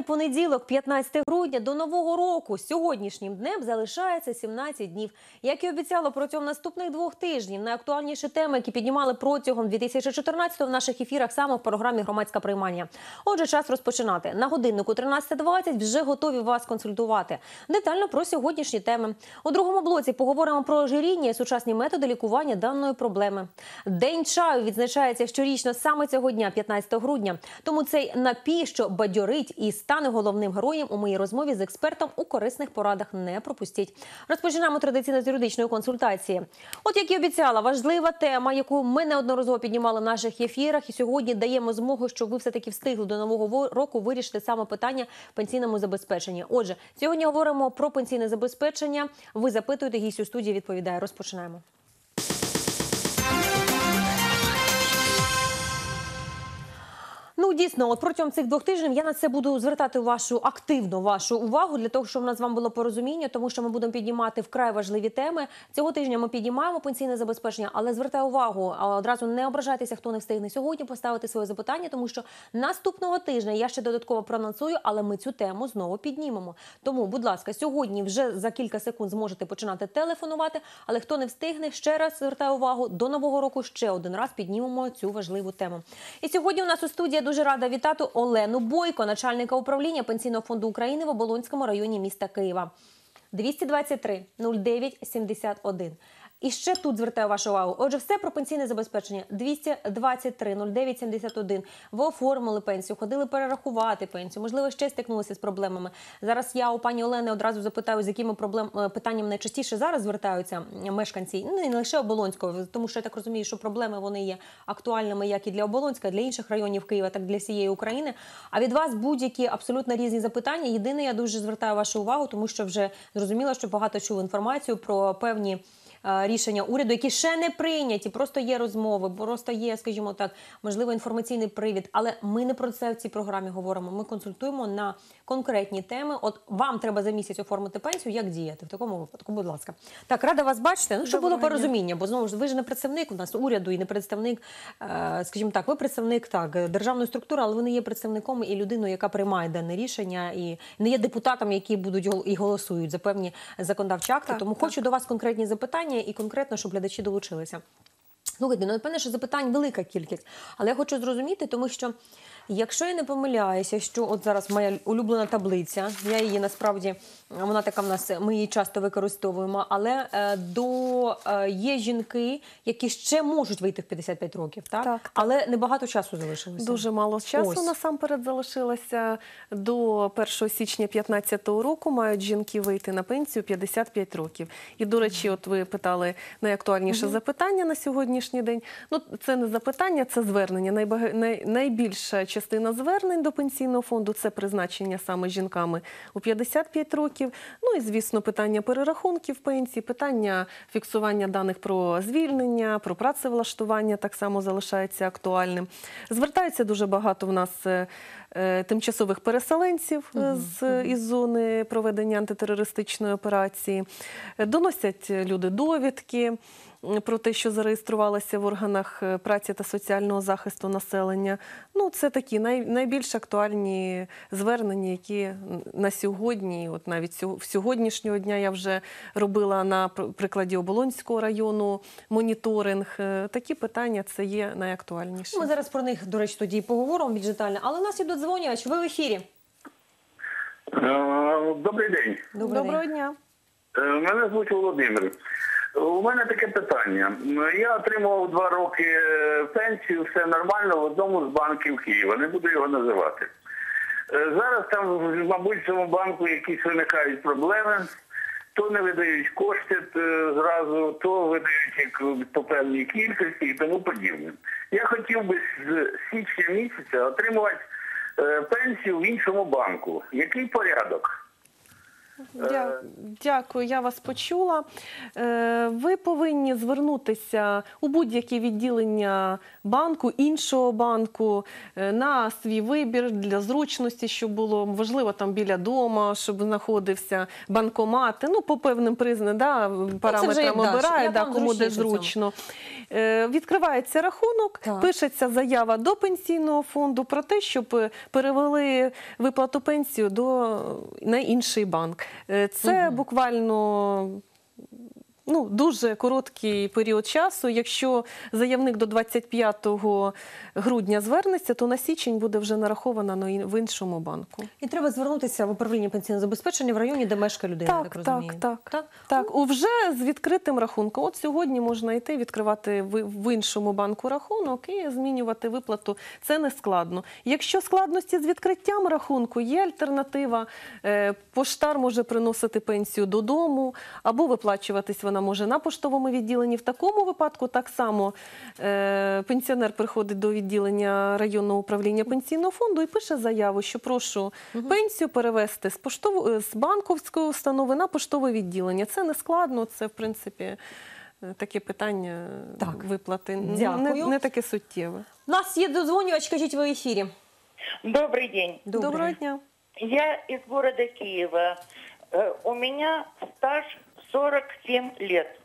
Вітання понеділок, 15 грудня до нового року. Сьогоднішнім днем залишається 17 днів. Як і обіцяла протягом наступних двох тижнів, найактуальніші теми, які піднімали протягом 2014-го в наших ефірах саме в програмі Громадська приймання. Отже, час розпочинати. На годиннику 13.20 вже готові вас консультувати. Детально про сьогоднішні теми. У другому блоці поговоримо про ожиріння і сучасні методи лікування даної проблеми. День чаю відзначається щорічно саме цього дня, 15 грудня. Тому цей напій, що бадьорить і стане головним героєм у моїй розмові з експертом у корисних порадах. Не пропустіть. Розпочинаємо традиційно з юридичної консультації. От як і обіцяла, важлива тема, яку ми неодноразово піднімали в наших ефірах, і сьогодні даємо змогу, щоб ви все таки встигли до нового року вирішити саме питання пенсійному забезпеченні. Отже, сьогодні говоримо про пенсійне забезпечення. Ви запитуєте гість у студії. Відповідає. Розпочинаємо. Ну дійсно, от протягом цих двох тижнів я на це буду звертати вашу активну вашу увагу для того, щоб в нас з вами було порозуміння, тому що ми будемо піднімати вкрай важливі теми. Цього тижня ми піднімаємо пенсійне забезпечення, але звертаю увагу одразу не ображайтеся, хто не встигне сьогодні поставити своє запитання, тому що наступного тижня я ще додатково проанонсую, але ми цю тему знову піднімемо. Тому, будь ласка, сьогодні вже за кілька секунд зможете починати телефонувати. Але хто не встигне, ще раз звертаю увагу до нового року. Ще один раз піднімемо цю важливу тему. І сьогодні у нас у студії дуже рада вітати Олену Бойко, начальника управління пенсійного фонду України в Оболонському районі міста Києва. 223 09 71. І ще тут звертаю вашу увагу. Отже, все про пенсійне забезпечення. 223 09 71. Ви оформили пенсію, ходили перерахувати пенсію. Можливо, ще стикнулися з проблемами. Зараз я у пані Олени одразу запитаю, з якими проблем е, питанням найчастіше зараз звертаються мешканці. Ну і не лише Оболонського, тому що я так розумію, що проблеми вони є актуальними як і для Оболонська, для інших районів Києва, так і для всієї України. А від вас будь-які абсолютно різні запитання. Єдине, я дуже звертаю вашу увагу, тому що вже зрозуміло, що багато чув інформацію про певні. Е, Рішення уряду, які ще не прийняті, просто є розмови, просто є, скажімо так, можливо, інформаційний привід. Але ми не про це в цій програмі говоримо. Ми консультуємо на конкретні теми. От вам треба за місяць оформити пенсію. Як діяти в такому випадку? Будь ласка, так рада вас бачити. Ну щоб було порозуміння, бо знову ж ви ж не представник у нас уряду і не представник, е, скажімо так, ви представник так державної структури, але ви не є представником і людиною, яка приймає дане рішення, і не є депутатом, які будуть і голосують за певні законодавчі акти. Так, Тому так. хочу до вас конкретні запитання і конкретно, щоб глядачі долучилися. Слухайте, ну напевне, що запитань велика кількість, але я хочу зрозуміти, тому що якщо я не помиляюся, що от зараз моя улюблена таблиця, я її насправді вона така в нас, ми її часто використовуємо, але е, до е, є жінки, які ще можуть вийти в 55 років, так? Так, але небагато часу залишилося. Дуже мало часу Ось. насамперед залишилося. До 1 січня 2015 року мають жінки вийти на пенсію 55 років. І, до речі, от ви питали найактуальніше запитання на сьогоднішній день. Ну, це не запитання, це звернення. Найбага... Най... Найбільша частина звернень до пенсійного фонду це призначення саме жінками у 55 років. Ну і, звісно, питання перерахунків пенсії, питання фіксування даних про звільнення, про працевлаштування так само залишається актуальним. Звертається дуже багато в нас е, тимчасових переселенців е, з із зони проведення антитерористичної операції. Е, Доносять люди довідки про те, що зареєструвалися в органах е, праці та соціального захисту населення. Ну, це такі най, найбільш актуальні звернення, які на сьогодні, от навіть в сьогоднішнього дня я вже робила на прикладі Оболонського району моніторинг. Е, Такі питання це є найактуальніші. Ми зараз про них, до речі, тоді і поговоримо більш детально. Але у нас є додзвонювач, ви в ефірі. Е, Добрий день. Добрий Доброго день. дня. Е, Мене звуть Володимир. У мене таке питання. Я отримував два роки е, пенсію, все нормально в одному з банків Києва. Не буду його називати. Зараз там, мабуть, в цьому банку якісь виникають проблеми. То не видають кошти зразу, то видають як по певній кількості і тому подібне. Я хотів би з січня місяця отримувати пенсію в іншому банку. Який порядок? Дя- Дякую, я вас почула. Е, Ви повинні звернутися у будь-яке відділення банку, іншого банку е, на свій вибір для зручності, щоб було можливо там біля дома, щоб знаходився банкомати. Ну, по певним признакам, да, параметрам як далі, да, кому де зручно. Е, Відкривається рахунок, Так. пишеться заява до пенсійного фонду про те, щоб е, перевели виплату пенсію до на інший банк. Е, Це буквально. Ну, дуже короткий період часу. Якщо заявник до 25 грудня звернеться, то на січень буде вже нарахована на в іншому банку. І треба звернутися в управління пенсійного забезпечення в районі, де мешкає людина. Так, так, так, так, так. Так, у вже з відкритим рахунком. От сьогодні можна йти відкривати в, в іншому банку рахунок і змінювати виплату. Це не складно. Якщо складності з відкриттям рахунку, є альтернатива. Е, Поштар може приносити пенсію додому або виплачуватись вона може на поштовому відділенні. В такому випадку так само е, пенсіонер приходить до відділення районного управління пенсійного фонду і пише заяву, що прошу пенсію перевести з поштову з банковської установи на поштове відділення. Це не складно, це в принципі е, таке питання Так. виплати не, Дякую. не таке суттєве. У нас є додзвонювач, кажіть ви в ефірі. Добрый день. Доброго дня. Я из города Киева. Э, У меня стаж 47 лет.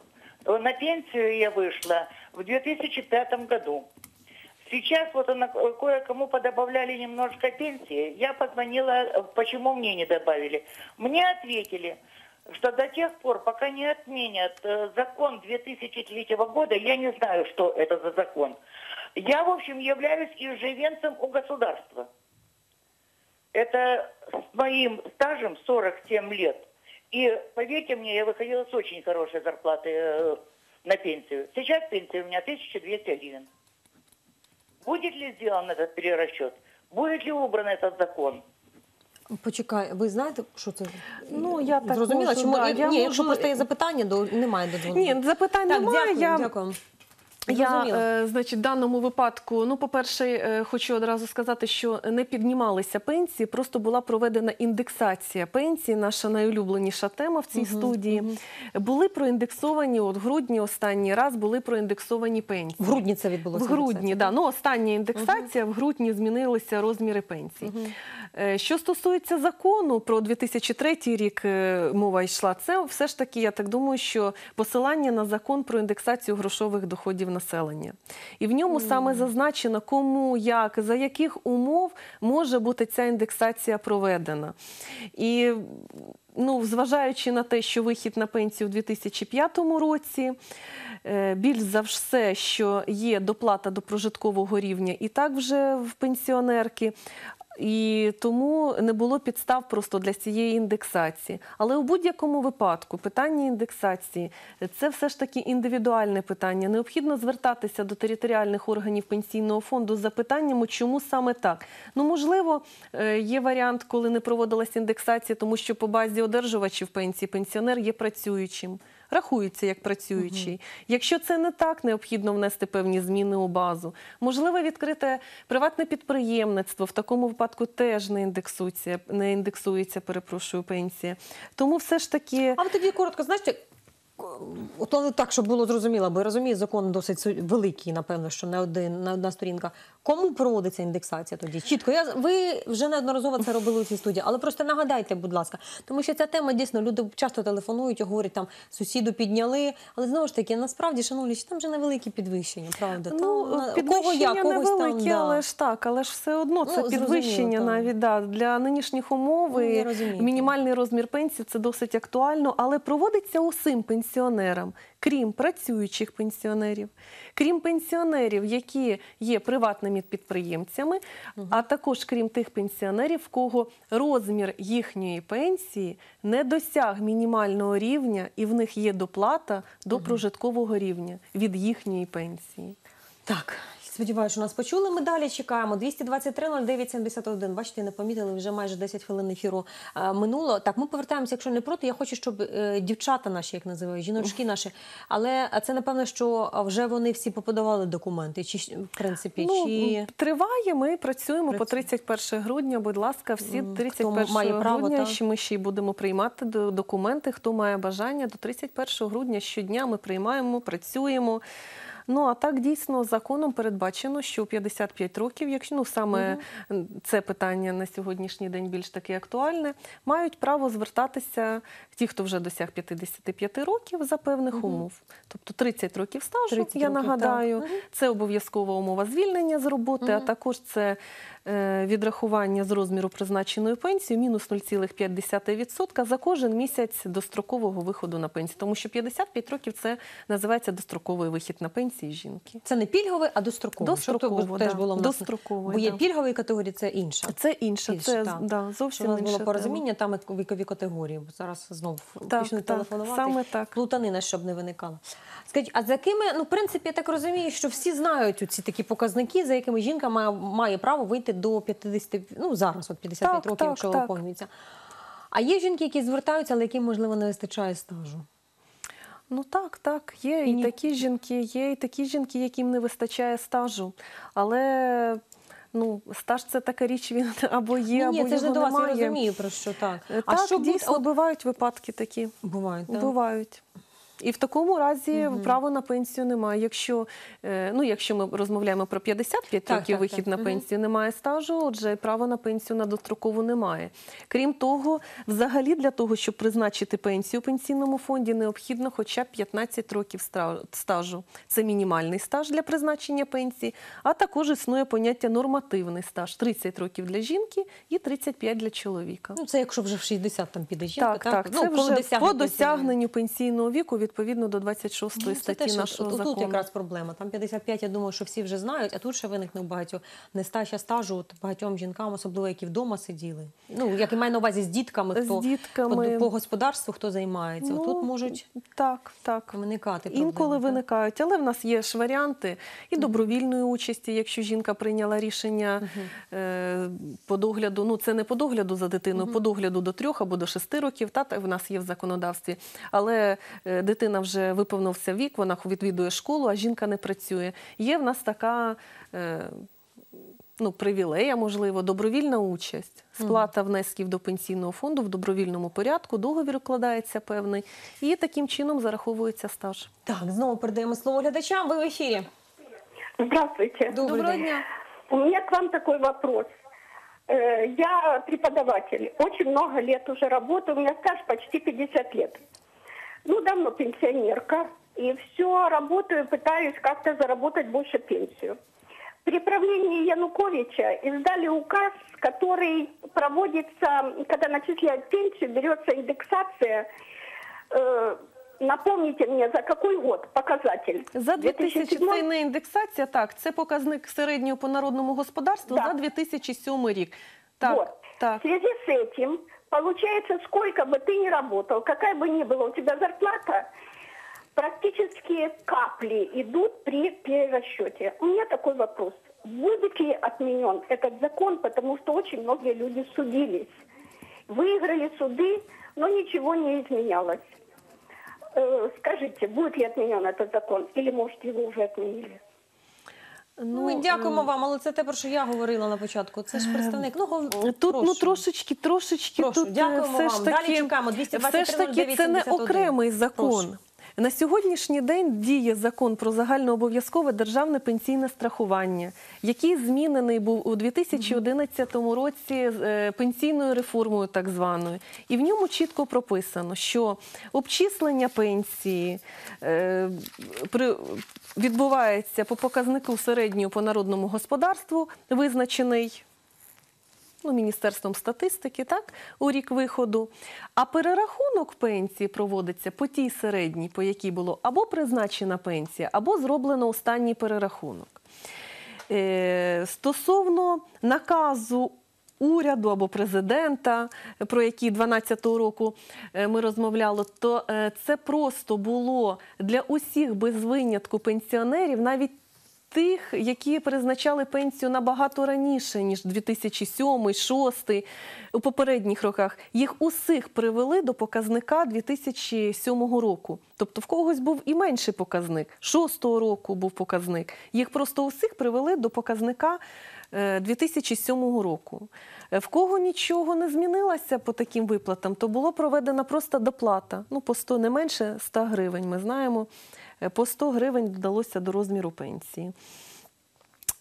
На пенсию я вышла в 2005 году. Сейчас вот она, кое-кому подобавляли немножко пенсии. Я позвонила, почему мне не добавили. Мне ответили, что до тех пор, пока не отменят э, закон 2003 года, я не знаю, что это за закон. Я, в общем, являюсь иждивенцем у государства. Это с моим стажем 47 лет. И поверьте мне, я выходила с очень хорошей зарплаты э, на пенсию. Сейчас пенсия у меня 1200 гривен. Будет ли сделан этот перерасчет? Будет ли убран этот закон? Почекай, ви знаєте, що це? Ну, я так зрозуміла. можу, Чому да, ні, я якщо можу- просто є запитання, то немає додзвону. Ні, запитань так, немає. дякую, я... дякую. Я, е, значить, в даному випадку, ну, по-перше, е, хочу одразу сказати, що не піднімалися пенсії, просто була проведена індексація пенсій, наша найулюбленіша тема в цій студії. Були проіндексовані, от в грудні останній раз були проіндексовані пенсії. В грудні це відбулося. В грудні, да. Ну, остання індексація, в грудні змінилися розміри пенсій. Е, Що стосується закону про 2003 рік е, мова йшла, це все ж таки, я так думаю, що посилання на закон про індексацію грошових доходів населення. І в ньому саме зазначено, кому, як, за яких умов може бути ця індексація проведена. І ну, зважаючи на те, що вихід на пенсію у 2005 році, е, більш за все, що є доплата до прожиткового рівня і так вже в пенсіонерки. І тому не було підстав просто для цієї індексації. Але у будь-якому випадку питання індексації це все ж таки індивідуальне питання. Необхідно звертатися до територіальних органів пенсійного фонду з запитаннями, чому саме так. Ну можливо, е, є варіант, коли не проводилась індексація, тому що по базі одержувачів пенсії пенсіонер є працюючим. Рахується як працюючий. Якщо це не так, необхідно внести певні зміни у базу. Можливо, відкрите приватне підприємництво в такому випадку теж не індексується, не індексується, перепрошую, пенсія. Тому все ж таки. А тоді коротко, знаєте, от але так, щоб було зрозуміло, бо я розумію, закон досить великий, напевно, що не один, не одна сторінка. Кому проводиться індексація тоді? Чітко, я ви вже неодноразово це робили у цій студії, але просто нагадайте, будь ласка, тому що ця тема дійсно люди часто телефонують і говорять, там сусіду підняли, але знову ж таки, насправді, шановні, там вже невеликі підвищення, правда? Ну, там, підвищення кого я, когось невелике, там, да. але ж так, але ж все одно це Ну, підвищення навіть да, для нинішніх умов. Ну, мінімальний розмір пенсії це досить актуально, але проводиться усім пенсіонерам, крім працюючих пенсіонерів, крім пенсіонерів, які є приватними підприємцями, а також крім тих пенсіонерів, в кого розмір їхньої пенсії не досяг мінімального рівня, і в них є доплата до прожиткового рівня від їхньої пенсії. Так, сподіваюся, що нас почули. Ми далі чекаємо. 223 09 71. Бачите, не помітили, вже майже 10 хвилин ефіру е, минуло. Так, ми повертаємося, якщо не проти. Я хочу, щоб е, дівчата наші, як називають, жіночки наші, але це напевно, що вже вони всі поподавали документи, чи ж, в принципі, Ну, чи триває. Ми працюємо по Працює. 31 грудня. Будь ласка, всі М, хто 31 має право, грудня. ще Ми ще й будемо приймати до- документи. Хто має бажання до 31 грудня щодня ми приймаємо, працюємо. Ну а так дійсно законом передбачено, що у 55 років, якщо ну саме м, це питання на сьогоднішній день більш таки актуальне, мають право звертатися ті, хто вже досяг 55 років за певних умов. Тобто 30 років стажу, 30 я років, нагадаю, так. це обов'язкова умова звільнення з роботи, а також це е, відрахування з розміру призначеної пенсії мінус 0,5% за кожен місяць дострокового виходу на пенсію. Тому що 55 років це називається достроковий вихід на пенсії жінки. це не пільговий, а достроковий. Щоб то Достроково, теж да. було в нас. Достроковий, Бо є да. пільгові категорії, це інша. Це інше, Більше, це так. да, Щоб зовсім у нас було порозуміння, там вікові категорії. Зараз знов Так, почнуть так, телефонувати. саме так. Плутанина, щоб не виникала. Скажіть, а за якими, ну, в принципі, я так розумію, що всі знають ці такі показники, за якими жінка має, має право вийти до 50, ну зараз от 55 Так, років, так, якщо виповнюється. А є жінки, які звертаються, але яким, можливо, не вистачає стажу. Ну так, так. Є І і такі жінки, є і такі жінки, яким не вистачає стажу. Але ну, стаж це така річ, він або є, ні, або ні, це ж його до вас, я розумію, про що так. Так, а що дійсно, от, бувають випадки такі. бувають, так? Бувають. І в такому разі право на пенсію немає. Якщо, е, ну, якщо ми розмовляємо про 55 Так, років так, вихід так. на пенсію, немає стажу, отже, право на пенсію на дострокову немає. Крім того, взагалі для того, щоб призначити пенсію у пенсійному фонді, необхідно хоча б 15 років стажу. Це мінімальний стаж для призначення пенсії, а також існує поняття нормативний стаж 30 років для жінки і 35 для чоловіка. Ну, це якщо вже в 60 там піде жінка, Так, так, Ну, це вже по досягненню пенсійного віку відповідно до 26 Ну, статті теж, нашого от, закону. Тут якраз проблема. Там 55, я думаю, що всі вже знають, а тут ще виникне багатьох нестача стажу от багатьом жінкам, особливо які вдома сиділи. Ну, як і маю на увазі з дітками, З хто дітками. по, по господарству, хто займається. Ну, тут можуть Так, так. виникати проблеми. Інколи так? виникають, але в нас є ж варіанти і добровільної участі, якщо жінка прийняла рішення е, по догляду. Ну це не по догляду за дитиною, по догляду до трьох або до шести років. Та та в нас є в законодавстві. Але е, дитина вже виповнився вік, вона відвідує школу, а жінка не працює. Є в нас така. Е, Ну, привілея, можливо, добровільна участь, сплата внесків до пенсійного фонду в добровільному порядку, договір укладається певний, і таким чином зараховується стаж. Так, знову передаємо слово глядачам. Ви в ефірі. Здравствуйте. Добрий день. дня. У меня к вам такой вопрос. Э, Я преподаватель, очень много лет уже работаю, у меня стаж почти 50 лет Ну, давно пенсионерка, и все работаю, пытаюсь как-то заработать больше пенсию. При правлении Януковича издали указ, который проводится, когда начисляют пенсию, берется индексация. Э, Напомните мне, за какой год показатель? За 2000 2007? це не індексація, так, це показник середнього по народному господарству Да. за 2007 рік. Так, вот. так. В связи с этим, получается, сколько бы ты ни работал, какая бы ни была у тебя зарплата, практически капли идут при перерасчете. У меня такой вопрос. Будет ли отменен этот закон, потому что очень многие люди судились. Выиграли суды, но ничего не изменялось. Э, Скажите, будет ли отменен этот закон, или, может, его уже отменили? Ну, Ми дякуємо вам, але це те, про що я говорила на початку. Це ж представник. Ну, Тут прошу. Тут ну трошечки, трошечки Прошу, тут е, дякуємо все вам. ж Далі чекаємо. чекаємо. все 223 ж таки це не окремий закон. Прошу. На сьогоднішній день діє закон про загальнообов'язкове державне пенсійне страхування, який змінений був у 2011 році е, пенсійною реформою, так званою. І в ньому чітко прописано, що обчислення пенсії е, відбувається по показнику середнього по народному господарству, визначений ну, Міністерством статистики, так, у рік виходу. А перерахунок пенсії проводиться по тій середній, по якій було або призначена пенсія, або зроблено останній перерахунок. Е, стосовно наказу уряду або президента, про який 12-го року е, ми розмовляли, то е, це просто було для усіх без винятку пенсіонерів навіть тих, які призначали пенсію набагато раніше, ніж 2007, 2006, у попередніх роках, їх усіх привели до показника 2007 року. Тобто в когось був і менший показник, 2006 року був показник. Їх просто усіх привели до показника 2007 року. Е, В кого нічого не змінилося по таким виплатам, то було проведена просто доплата. Ну, по 100, не менше 100 гривень. Ми знаємо, Е, по 100 гривень додалося до розміру пенсії.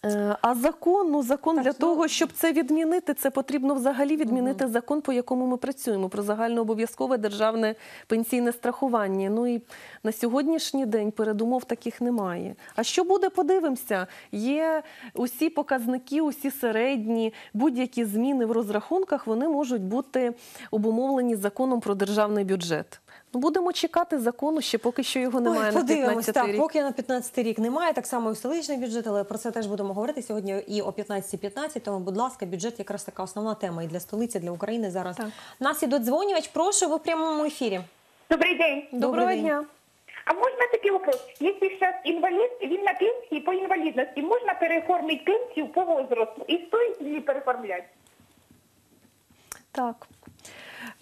Е, А закон, ну закон для того, щоб це відмінити, це потрібно взагалі відмінити закон, по якому ми працюємо, про загальнообов'язкове державне пенсійне страхування. Ну і на сьогоднішній день передумов таких немає. А що буде, подивимося. Є усі показники, усі середні, будь-які зміни в розрахунках, вони можуть бути обумовлені законом про державний бюджет. Ну, будемо чекати закону, ще поки що його немає Ой, на подивимось. 15 Так, поки на 15 рік немає, так само і в столичний бюджет, але про це теж будемо говорити сьогодні і о 15.15. Тому, будь ласка, бюджет якраз така основна тема і для столиці, і для України зараз. Так. Нас іде дзвонювач. Прошу, ви в прямому ефірі. Добрый день. Доброго Добрий день. дня. А можна такий вопрос? Якщо зараз інвалід, він на пенсії по інвалідності, можна переоформити пенсію по возрасту? І стоїть її переоформляти? Так.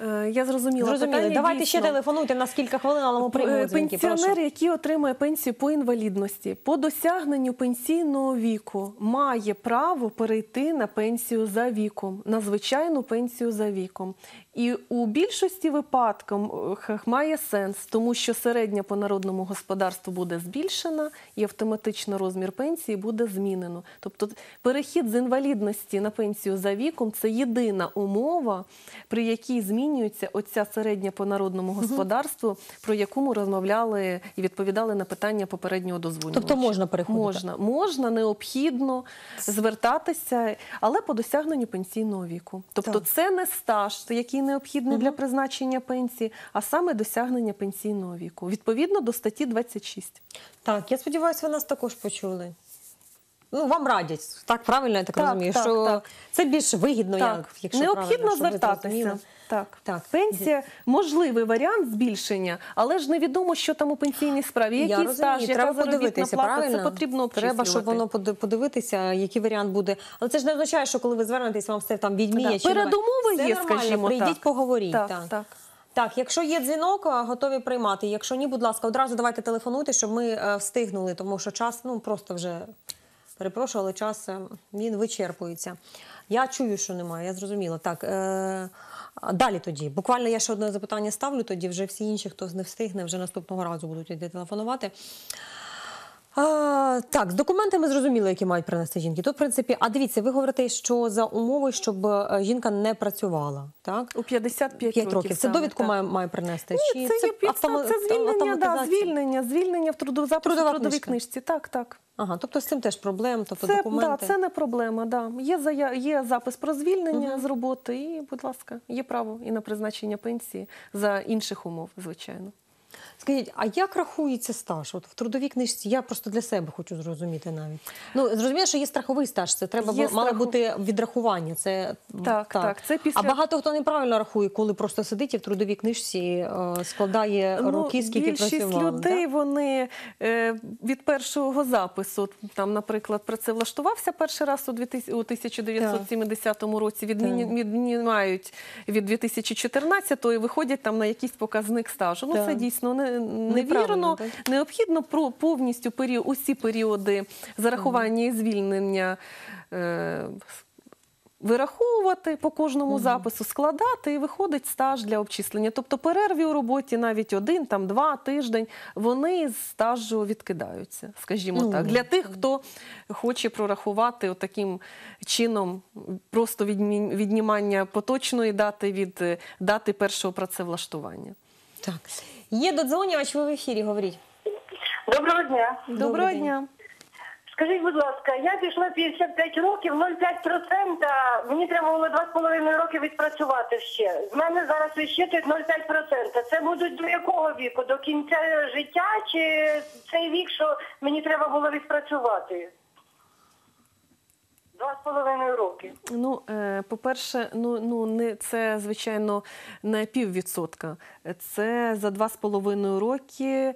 Е, Я зрозуміла. Зрозуміли. питання, Давайте ще телефонуйте на скільки хвилин, але ми приймемо Е, дзвінки. Пенсіонер, який отримує пенсію по інвалідності, по досягненню пенсійного віку має право перейти на пенсію за віком, на звичайну пенсію за віком. І у більшості випадків має сенс, тому що середня по народному господарству буде збільшена і автоматично розмір пенсії буде змінено. Тобто перехід з інвалідності на пенсію за віком це єдина умова, при якій змінюється оця середня по народному господарству, про яку ми розмовляли і відповідали на питання попереднього дозволу. Тобто можна переходити? Можна, можна, необхідно звертатися, але по досягненню пенсійного віку. Тобто Так. це не стаж, який необхідний для призначення пенсії, а саме досягнення пенсійного віку, відповідно до статті 26. Так, я сподіваюся, ви нас також почули. Ну, вам радять, так правильно я так, Так, розумію, так, що так. це більш вигідно, так, як, якщо необхідно звертатися. Так. Так. Пенсія можливий варіант збільшення, але ж невідомо, що там у пенсійній справі. Який Я розумію, стаж, яка треба подивитися, плата, правильно? це потрібно Треба, щоб воно поди- подивитися, який варіант буде. Але це ж не означає, що коли ви звернетесь, вам все там відміє. Да, передумови Все є, нормально, скажімо прийдіть, так. поговоріть. Так, так. так. Так, якщо є дзвінок, готові приймати. Якщо ні, будь ласка, одразу давайте телефонуйте, щоб ми е, встигнули, тому що час ну просто вже перепрошую, але час е, він вичерпується. Я чую, що немає, я зрозуміла. Так, е, далі тоді. Буквально я ще одне запитання ставлю, тоді вже всі інші, хто не встигне, вже наступного разу будуть йти телефонувати. А, так, з документами зрозуміло, які мають принести жінки. Тут, в принципі, а дивіться, ви говорите, що за умови, щоб е, жінка не працювала, так? У 55 5 років. Це саме, довідку має, має принести? Ні, це, є підстав, це звільнення, да, звільнення, звільнення в запису Трудова в трудовій книжка. книжці. Так, так. Ага, тобто з цим теж проблем, тобто Це, документи. да, це не проблема. Да. Є, зая... є запис про звільнення з роботи, і, будь ласка, є право і на призначення пенсії за інших умов, звичайно. Скажіть, а як рахується стаж? От в трудовій книжці я просто для себе хочу зрозуміти навіть. Ну зрозуміло, що є страховий стаж. Це треба Є мало страху- бути відрахування. Це Так, так, це після- А багато хто неправильно рахує, коли просто сидить і в трудовій книжці е, складає роки, скільки Ну, більшість працював. людей да? вони е, від першого запису, там, наприклад, працевлаштувався перший раз у 2000 у 1970 році, відміні- Так. від 2014-го і виходять там на якийсь показник стажу. Ну Так. це дійсно не, невірно. Необхідно про повністю період, усі періоди зарахування і звільнення. Е, Вираховувати по кожному запису, складати і виходить стаж для обчислення. Тобто перерві у роботі навіть один, там два тиждень, вони з стажу відкидаються, скажімо Ну, так. Для тих, хто хоче прорахувати таким чином просто віднімання поточної дати від е, дати першого працевлаштування. Так. Є додзвонювач, ви в ефірі говоріть. Доброго дня. Доброго дня. Скажіть, будь ласка, я пішла 55 років, 0,5%, мені треба було 2,5 роки відпрацювати ще. З мене зараз вищитують 0,5%. Це будуть до якого віку? До кінця життя чи цей вік, що мені треба було відпрацювати? 2,5 роки. Ну, е, по-перше, ну, ну не це звичайно не піввідсотка. Це за два з половиною роки.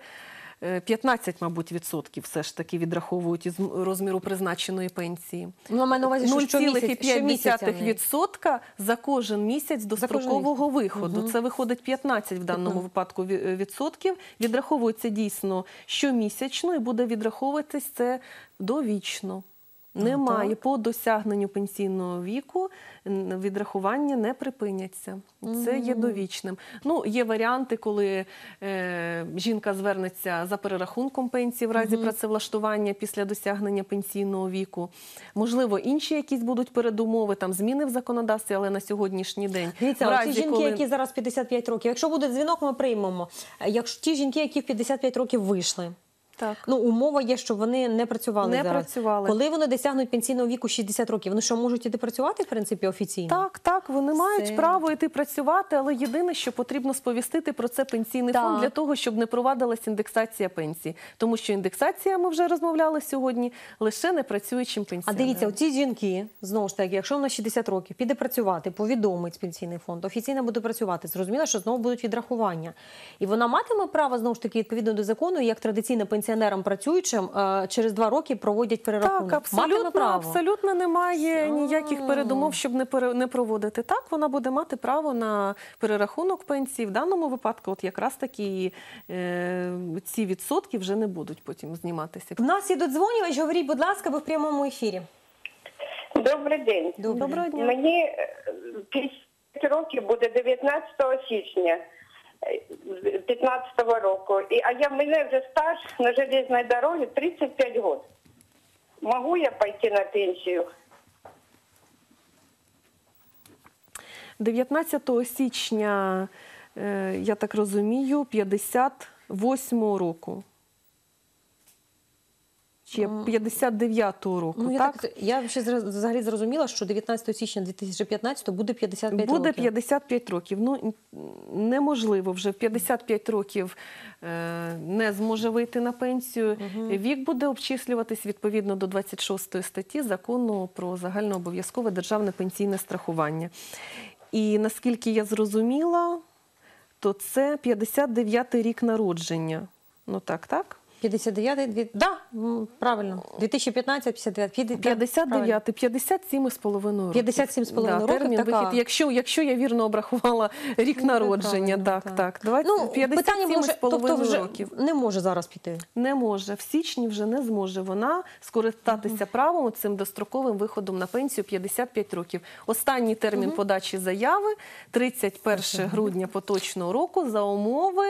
е, 15, мабуть, відсотків все ж таки відраховують із розміру призначеної пенсії. Ну, маю на увазі, що щомісяць- щомісяця в 0,5% за кожен місяць до За кожен строкового виходу. Мгм. Це виходить 15 в даному випадку е, відсотків. Відраховується дійсно щомісячно і буде відраховуватись це довічно. Немає так. по досягненню пенсійного віку відрахування не припиняться. Це є довічним. Ну, є варіанти, коли е, жінка звернеться за перерахунком пенсії в разі працевлаштування після досягнення пенсійного віку. Можливо, інші якісь будуть передумови, там зміни в законодавстві, але на сьогоднішній день Дивіться, в разі, жінки, коли... які зараз 55 років, якщо буде дзвінок, ми приймемо. Е, Якщо ті жінки, які в 55 років вийшли, Так. ну умова є, що вони не працювали Не зараз. працювали. Коли вони досягнуть пенсійного віку 60 років, вони що можуть іти працювати в принципі офіційно? Так, так, вони мають право йти працювати, але єдине, що потрібно сповістити про це пенсійний Так. фонд для того, щоб не провадилась індексація пенсії. Тому що індексація, ми вже розмовляли сьогодні, лише непрацюючим А пенсіонерам. дивіться, оці жінки знову ж таки, якщо вона 60 років піде працювати, повідомить пенсійний фонд, офіційно буде працювати. Зрозуміло, що знову будуть відрахування, і вона матиме право знову ж таки відповідно до закону, як традиційно пенсіонерам працюючим е, через два роки проводять перерахунок. Так, абсолютно, право. абсолютно немає А. ніяких передумов, щоб не пере- не проводити. Так, вона буде мати право на перерахунок пенсії. В даному випадку, от якраз такі е, ці відсотки вже не будуть потім зніматися. В нас є додзвонювач. Говоріть, будь ласка, ви в прямому ефірі. Добрий день. Добрий Доброго дня. Мені е, 50 років буде 19 січня е, 15 року. І, а я, мене вже стаж на железній дорозі 35 років. Могу я пойти на пенсію? 19 січня, е, я так розумію, 58 року. Чи 59-го року, Ну, я, так? так, я ще взагалі зрозуміла, що 19 січня 2015 буде 55 Буде років. 55 років. Ну, неможливо вже в 55 років е, не зможе вийти на пенсію. Вік буде обчислюватись відповідно до 26 статті закону про загальнообов'язкове державне пенсійне страхування. І наскільки я зрозуміла, то це 59 рік народження. Ну так, так? 59 дві... да, м, правильно. 2015 59 50, 59, 57 з половиною років. 57,5 років, термін така. вихід, якщо, якщо я вірно обрахувала рік Ну, народження, правильно, так, так. Давайте Ну, питання 57 було, з тобто вже років. не може зараз піти. Не може. В січні вже не зможе вона скористатися правом цим достроковим виходом на пенсію 55 років. Останній термін подачі заяви 31 грудня поточного року за умови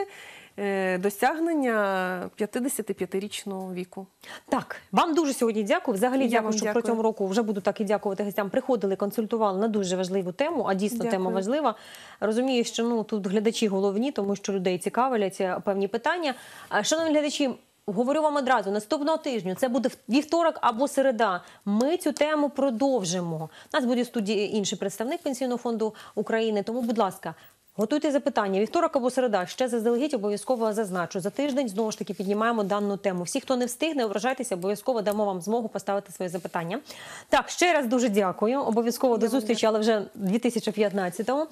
досягнення 55-річного віку. Так, вам дуже сьогодні дякую. Взагалі Я дякую, що дякую. протягом року вже буду так і дякувати гостям. Приходили, консультували на дуже важливу тему, а дійсно Дякую. тема важлива. Розумію, що ну тут глядачі головні, тому що людей цікавлять е, певні питання. А, Шановні глядачі. Говорю вам одразу, наступного тижня, це буде вівторок або середа. Ми цю тему продовжимо. У нас буде в студії інший представник Пенсійного фонду України. Тому, будь ласка, готуйте запитання. Вівторок або середа. Ще заздалегідь обов'язково зазначу. За тиждень знову ж таки піднімаємо дану тему. Всі, хто не встигне, ображайтеся, обов'язково дамо вам змогу поставити своє запитання. Так, ще раз дуже дякую. Обов'язково до зустрічі, але вже 2015-го.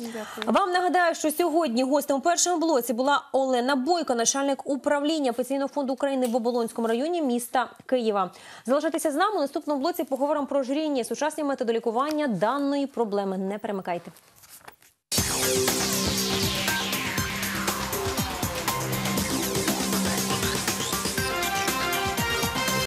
Вам нагадаю, що сьогодні гостем у першому блоці була Олена Бойко, начальник управління Пенсійного фонду України в Оболонському районі міста Києва. Залишайтеся з нами. У наступному блоці поговоримо про жріння, сучасні методи лікування даної проблеми. Не перемикайте.